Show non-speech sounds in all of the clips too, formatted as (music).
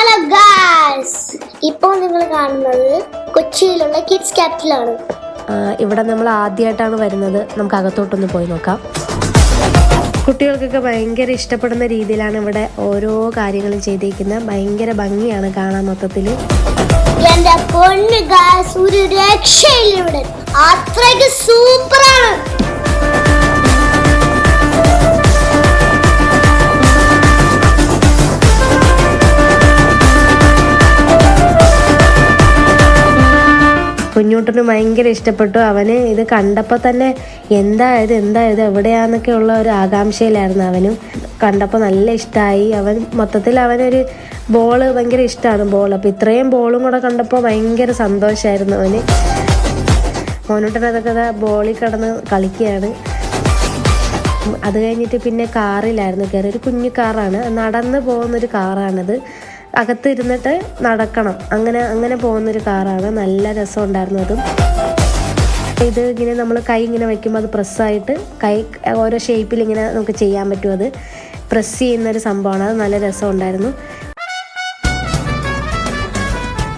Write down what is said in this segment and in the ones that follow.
Hello guys ഇപ്പോൾ നിങ്ങൾ കാണുന്നത് കൊച്ചിയിലുള്ള കിഡ്സ് ക്യാപിറ്റലാണ് ഇവിടെ നമ്മൾ ആദ്യമായിട്ടാണ് വരുന്നത്. നമുക്ക് അകത്തോട്ടൊന്ന് പോയി നോക്കാം. കുട്ടികൾക്കൊക്കെ ഭയങ്കര ഇഷ്ടപ്പെടുന്ന രീതിയിലാണ് ഇവിടെ ഓരോ കാര്യങ്ങളും ചെയ്തിരിക്കുന്നത് ഭയങ്കര ഭംഗിയാണ് കാണാൻ മൊത്തത്തിൽ. എന്റെ പൊന്ന് ഗായ്സ് ഒരു രക്ഷയില്ല ഇവിടെ. അത്രയ്ക്ക് സൂപ്പറാണ് കുഞ്ഞൂട്ടന് ഭയങ്കര ഇഷ്ടപ്പെട്ടു. അവന് ഇത് കണ്ടപ്പോൾ തന്നെ എന്താ ഇത് എന്താ ഇത് എവിടെയാന്നൊക്കെ ഉള്ള ഒരു ആകാംക്ഷയിലായിരുന്നു അവനും. കണ്ടപ്പോൾ നല്ല ഇഷ്ടമായി അവൻ മൊത്തത്തിൽ അവനൊരു ബോൾ ഭയങ്കര ഇഷ്ടമാണ് ബോൾ അപ്പോൾ ഇത്രയും ബോളും കൂടെ കണ്ടപ്പോൾ ഭയങ്കര സന്തോഷമായിരുന്നു അവന്. മോനൂട്ടൻ അതൊക്കെ ബോളിൽ കിടന്ന് കളിക്കുകയാണ്. അത് കഴിഞ്ഞിട്ട് പിന്നെ കാറിലായിരുന്നു കയറി ഒരു കുഞ്ഞു കാറാണ് നടന്ന് പോകുന്നൊരു കാറാണിത് അകത്ത് ഇരുന്നിട്ട് നടക്കണം. അങ്ങനെ അങ്ങനെ പോകുന്നൊരു കാറാണ്. നല്ല രസം ഉണ്ടായിരുന്നു അതും ഇത് ഇങ്ങനെ നമ്മൾ കൈ ഇങ്ങനെ വയ്ക്കുമ്പോൾ അത് പ്രസ്സായിട്ട് കൈ ഓരോ ഷേപ്പിൽ ഇങ്ങനെ നമുക്ക് ചെയ്യാൻ പറ്റും അത്. പ്രസ് ചെയ്യുന്നൊരു സംഭവമാണ്. അത് നല്ല രസമുണ്ടായിരുന്നു.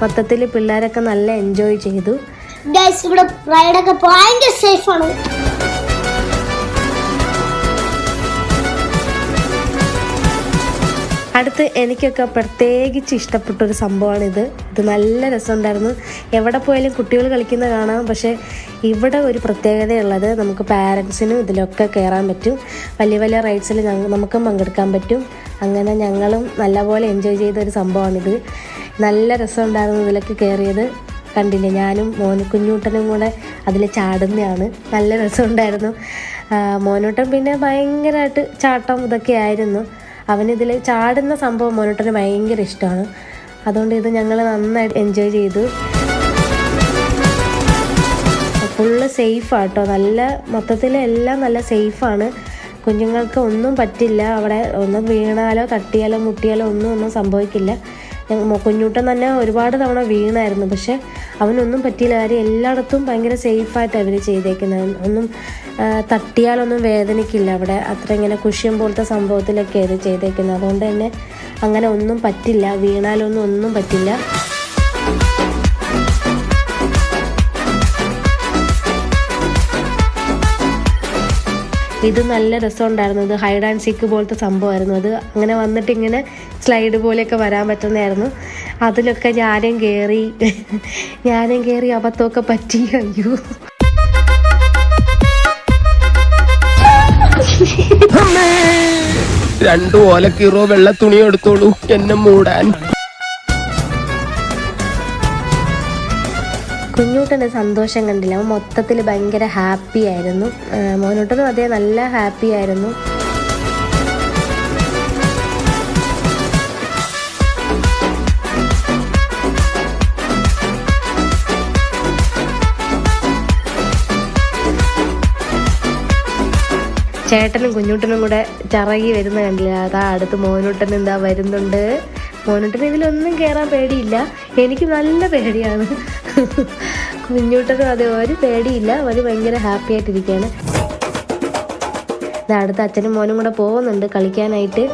മൊത്തത്തിൽ പിള്ളേരൊക്കെ നല്ല എൻജോയ് ചെയ്തു. ഇവിടെ ഭയങ്കര സേഫാണ് അടുത്ത് എനിക്കൊക്കെ പ്രത്യേകിച്ച് ഇഷ്ടപ്പെട്ടൊരു സംഭവമാണ് ഇത് നല്ല രസമുണ്ടായിരുന്നു. എവിടെ പോയാലും കുട്ടികൾ കളിക്കുന്ന കാണാം. പക്ഷേ ഇവിടെ ഒരു പ്രത്യേകതയുള്ളത് നമുക്ക് പാരൻസിനും ഇതിലൊക്കെ കയറാൻ പറ്റും. വലിയ വലിയ റൈഡ്സിൽ നമുക്കും പങ്കെടുക്കാൻ പറ്റും. അങ്ങനെ ഞങ്ങളും നല്ലപോലെ എൻജോയ് ചെയ്ത ഒരു സംഭവമാണിത്. നല്ല രസമുണ്ടായിരുന്നു ഇതിലൊക്കെ കയറിയത് കണ്ടില്ലേ? ഞാനും മോന് കുഞ്ഞൂട്ടനും കൂടെ അതിൽ ചാടുന്നതാണ് നല്ല രസമുണ്ടായിരുന്നു. മോനൂട്ടൻ പിന്നെ ഭയങ്കരമായിട്ട് ചാട്ടം ഇതൊക്കെ ആയിരുന്നു. അവനിതിൽ ചാടുന്ന സംഭവം മോനോട്ടന് ഭയങ്കര ഇഷ്ടമാണ്. അതുകൊണ്ട് ഇത് ഞങ്ങൾ നന്നായിട്ട് എൻജോയ് ചെയ്തു. ഫുള്ള് ആട്ടോ. നല്ല മൊത്തത്തിൽ എല്ലാം നല്ല സേഫാണ് കുഞ്ഞുങ്ങൾക്ക് ഒന്നും പറ്റില്ല. അവിടെ ഒന്ന് വീണാലോ തട്ടിയാലോ മുട്ടിയാലോ ഒന്നും ഒന്നും സംഭവിക്കില്ല. കുഞ്ഞൂട്ടൻ തന്നെ ഒരുപാട് തവണ വീണായിരുന്നു. പക്ഷെ അവനൊന്നും പറ്റിയില്ല. കാര്യം എല്ലായിടത്തും ഭയങ്കര സേഫായിട്ട് അവർ ചെയ്തേക്കുന്നത്. ഒന്നും തട്ടിയാലൊന്നും വേദനിക്കില്ല. അവിടെ അത്ര ഇങ്ങനെ കുഷ്യം പോലത്തെ സംഭവത്തിലൊക്കെ ഇത് ചെയ്തേക്കുന്നത്. അതുകൊണ്ട് തന്നെ അങ്ങനെ ഒന്നും പറ്റില്ല. വീണാലൊന്നും ഒന്നും പറ്റില്ല. ഇത് നല്ല രസമുണ്ടായിരുന്നു. ഇത് ഹൈഡ് ആൻഡ് സീക്ക് പോലത്തെ സംഭവമായിരുന്നു. അത് അങ്ങനെ വന്നിട്ട് ഇങ്ങനെ സ്ലൈഡ് പോലെയൊക്കെ വരാൻ പറ്റുന്നതായിരുന്നു. അതിലൊക്കെ ഞാനും കയറി ഞാനും കയറി അബദ്ധമൊക്കെ പറ്റി. അയ്യോ. രണ്ടു ഓലക്കീറോ വെള്ള തുണി എടുത്തോളൂ. എന്നെ മൂടാൻ. കുഞ്ഞൂട്ടന്റെ സന്തോഷം കണ്ടില്ല. അവൻ മൊത്തത്തിൽ ഭയങ്കര ഹാപ്പി ആയിരുന്നു. മോനൂട്ടനും അതേ നല്ല ഹാപ്പി ആയിരുന്നു. ചേട്ടനും കുഞ്ഞൂട്ടനും കൂടെ ചിറകി വരുന്ന കണ്ടില്ല. അതാ അടുത്ത് മോനൂട്ടൻ എന്താ വരുന്നുണ്ട്. മോനൂട്ടന് ഇതിലൊന്നും കയറാൻ പേടിയില്ല. എനിക്ക് നല്ല പേടിയാണ്. കുഞ്ഞൂട്ടനും അതെ ഒരു പേടിയില്ല. അവർ ഭയങ്കര ഹാപ്പി ആയിട്ടിരിക്കുകയാണ്. അടുത്ത അച്ഛനും മോനും കൂടെ പോകുന്നുണ്ട് കളിക്കാനായിട്ട്.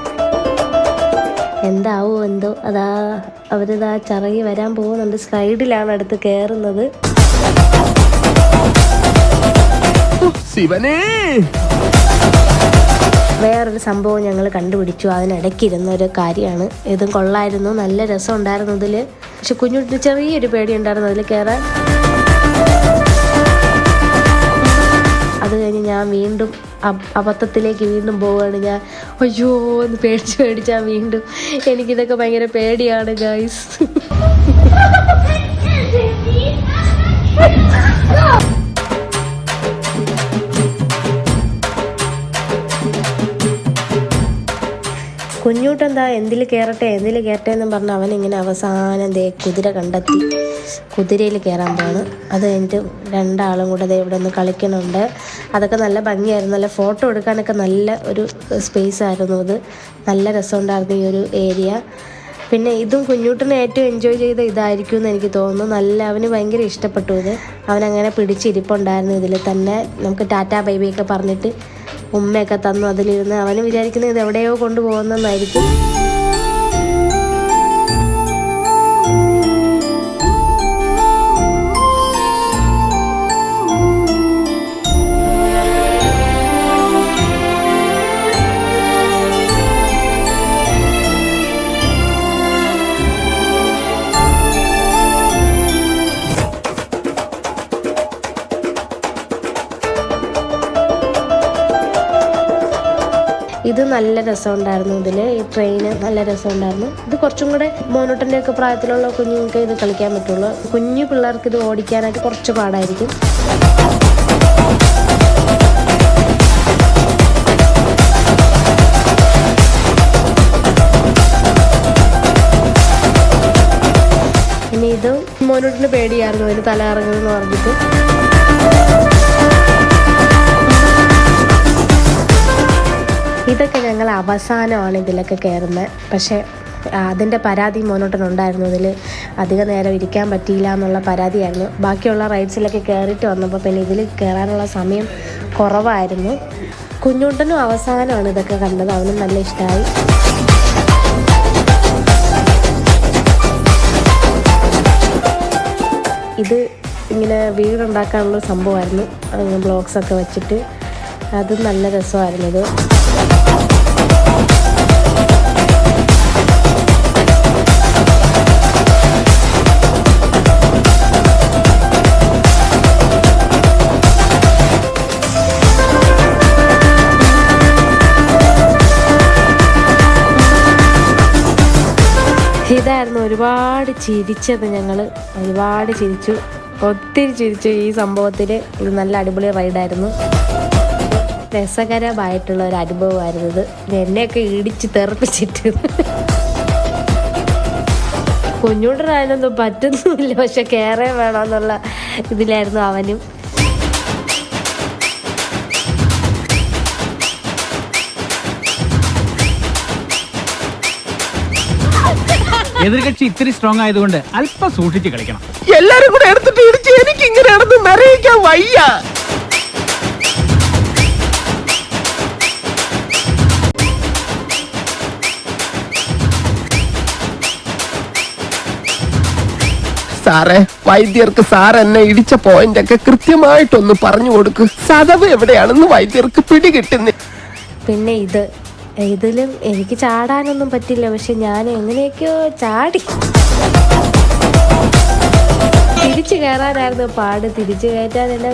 എന്താവോ എന്തോ അതാ അവരിതാ ചിറങ്ങി വരാൻ പോകുന്നുണ്ട്. സ്ലൈഡിലാണ് അടുത്ത് കയറുന്നത് ശിവനേ! വേറൊരു സംഭവം ഞങ്ങൾ കണ്ടുപിടിച്ചു. അതിനിടയ്ക്ക് ഇരുന്ന ഒരു കാര്യമാണ്. ഇതും കൊള്ളായിരുന്നു. നല്ല രസം ഉണ്ടായിരുന്നു ഇതിൽ പക്ഷെ കുഞ്ഞുട്ടിന് ചെറിയൊരു പേടി ഉണ്ടായിരുന്നു അതിൽ കയറാൻ അത് കഴിഞ്ഞ് ഞാൻ വീണ്ടും അബ- അബദ്ധത്തിലേക്ക് വീണ്ടും പോവുകയാണ്. ഞാൻ അയ്യോ എന്ന് പേടിച്ച് പേടിച്ചാൽ വീണ്ടും എനിക്കിതൊക്കെ ഭയങ്കര പേടിയാണ് ഗൈസ് (laughs) കുഞ്ഞൂട്ടെന്താ എന്തിൽ കയറട്ടെ എന്തിൽ കയറട്ടെ എന്നും പറഞ്ഞ് അവൻ ഇങ്ങനെ അവസാനം ദേ കുതിര കണ്ടെത്തി. കുതിരയിൽ കയറാൻ പോണു. അത് കഴിഞ്ഞിട്ട് രണ്ടാളും കൂടെ ദേ ഇവിടെ ഒന്ന് കളിക്കണുണ്ട്. അതൊക്കെ നല്ല ഭംഗിയായിരുന്നു. നല്ല ഫോട്ടോ എടുക്കാനൊക്കെ നല്ല ഒരു സ്പേസ് ആയിരുന്നു അത് നല്ല രസമുണ്ടായിരുന്നു ഈ ഒരു ഏരിയ പിന്നെ ഇതും കുഞ്ഞൂട്ടിനെ ഏറ്റവും എൻജോയ് ചെയ്ത ഇതായിരിക്കും എന്ന് എനിക്ക് തോന്നുന്നു. നല്ല അവന് ഭയങ്കര ഇഷ്ടപ്പെട്ടു ഇത്. അവനങ്ങനെ പിടിച്ചിരിപ്പുണ്ടായിരുന്നു ഇതിൽ തന്നെ. നമുക്ക് ടാറ്റാ ബൈബിയൊക്കെ പറഞ്ഞിട്ട് ഉമ്മയൊക്കെ തന്നു അതിലിരുന്ന് അവന് വിചാരിക്കുന്നത് ഇത് എവിടെയോ കൊണ്ടുപോകുന്നതായിരിക്കും നല്ല രസമുണ്ടായിരുന്നു ഇതിൽ ഈ ട്രെയിന് നല്ല രസമുണ്ടായിരുന്നു. ഇത് കുറച്ചും കൂടെ മോനോട്ടന്റെ ഒക്കെ പ്രായത്തിലുള്ള കുഞ്ഞുങ്ങൾക്ക് ഇത് കളിക്കാൻ പറ്റുള്ളൂ. കുഞ്ഞു പിള്ളേർക്ക് ഇത് ഓടിക്കാനായിട്ട് കുറച്ച് പാടായിരിക്കും. ഇനി ഇത് മോനോട്ടിന് പേടിയായിരുന്നു. അതിന് തല പറഞ്ഞിട്ട്. ഇതൊക്കെ ഞങ്ങൾ അവസാനമാണ് ഇതിലൊക്കെ കയറുന്നത്. പക്ഷേ അതിന്റെ പരാതി മോനോട്ടനുണ്ടായിരുന്നു ഇതിൽ അധിക നേരം ഇരിക്കാൻ പറ്റിയില്ല എന്നുള്ള പരാതിയായിരുന്നു. ബാക്കിയുള്ള റൈഡ്സിലൊക്കെ കയറിയിട്ട് വന്നപ്പോൾ പിന്നെ ഇതിൽ കയറാനുള്ള സമയം കുറവായിരുന്നു. കുഞ്ഞുണ്ടനും അവസാനമാണ് ഇതൊക്കെ കണ്ടത്. അവനും നല്ല ഇഷ്ടമായി. ഇത് ഇങ്ങനെ വീടുണ്ടാക്കാനുള്ള സംഭവമായിരുന്നു. ബ്ലോഗ്സ് ഒക്കെ വെച്ചിട്ട്. അത് നല്ല രസമായിരുന്നു ഒരുപാട് ചിരിച്ചത് ഞങ്ങൾ ഒരുപാട് ചിരിച്ചു. ഒത്തിരി ചിരിച്ചു ഈ സംഭവത്തിൽ ഇത് നല്ല അടിപൊളി റൈഡായിരുന്നു രസകരമായിട്ടുള്ള ഒരു അനുഭവമായിരുന്നു ഇത്. എന്നെയൊക്കെ ഇടിച്ച് തെറപ്പിച്ചിട്ട്. കുഞ്ഞുണ്ടനായാലൊന്നും പറ്റുന്നുമില്ല പക്ഷെ കയറേ വേണമെന്നുള്ള ഇതിലായിരുന്നു അവനും. എതിർകക്ഷി ഇത്തിരി സ്ട്രോങ് ആയതുകൊണ്ട് അല്പം സൂക്ഷിച്ച് കളിക്കണം. എല്ലാരും കൂടെ എടുത്തിട്ട് ഇടിച്ച് എനിക്ക് ഇങ്ങനെയാണെന്ന് നടന്ന് നിറയിക്കാൻ വയ്യ. സാറേ വൈദ്യർക്ക് സാർ എന്നെ ഇടിച്ച പോയിന്റ് ഒക്കെ കൃത്യമായിട്ടൊന്ന് പറഞ്ഞു കൊടുക്ക്. സതവ് എവിടെയാണെന്ന് വൈദ്യർക്ക് പിടികിട്ടുന്നില്ല പിന്നെ ഇത് ഇതിലും എനിക്ക് ചാടാനൊന്നും പറ്റില്ല പക്ഷെ ഞാൻ എങ്ങനെയൊക്കെയോ ചാടി. തിരിച്ചു കയറാനായിരുന്നു പാട്. തിരിച്ചു കയറ്റാൻ എന്നെ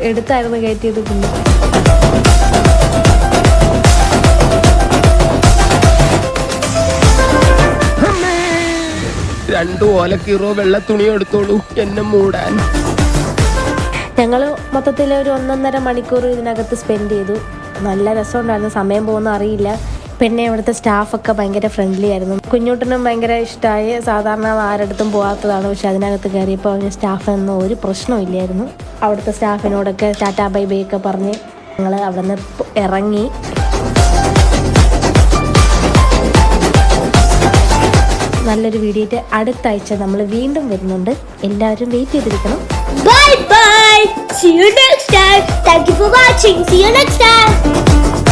എടുത്തായിരുന്നു കയറ്റിയത് പിന്നെ രണ്ടു ഓലക്കീറോ വെള്ള തുണി എടുത്തോളൂ എന്നെ മൂടാൻ. ഞങ്ങൾ മൊത്തത്തിൽ ഒരു ഒന്നൊന്നര മണിക്കൂർ ഇതിനകത്ത് സ്പെൻഡ് ചെയ്തു. നല്ല രസമുണ്ടായിരുന്നു. സമയം പോകുന്ന അറിയില്ല. പിന്നെ ഇവിടുത്തെ സ്റ്റാഫൊക്കെ ഭയങ്കര ഫ്രണ്ട്ലി ആയിരുന്നു. കുഞ്ഞുട്ടനും ഭയങ്കര ഇഷ്ടമായി സാധാരണ ആരടുത്തും പോകാത്തതാണ് പക്ഷെ അതിനകത്ത് കയറിയപ്പോൾ അവന് സ്റ്റാഫിനൊന്നും ഒരു പ്രശ്നവും ഇല്ലായിരുന്നു. അവിടുത്തെ സ്റ്റാഫിനോടൊക്കെ ടാറ്റാ ബൈ ബൈ ഒക്കെ പറഞ്ഞ് ഞങ്ങൾ അവിടെ നിന്ന് ഇറങ്ങി. നല്ലൊരു വീഡിയോ അടുത്ത ആഴ്ച നമ്മൾ വീണ്ടും വരുന്നുണ്ട്. എല്ലാവരും വെയിറ്റ് ചെയ്തിരിക്കണം. Bye. See you next time. Thank you for watching. See you next time.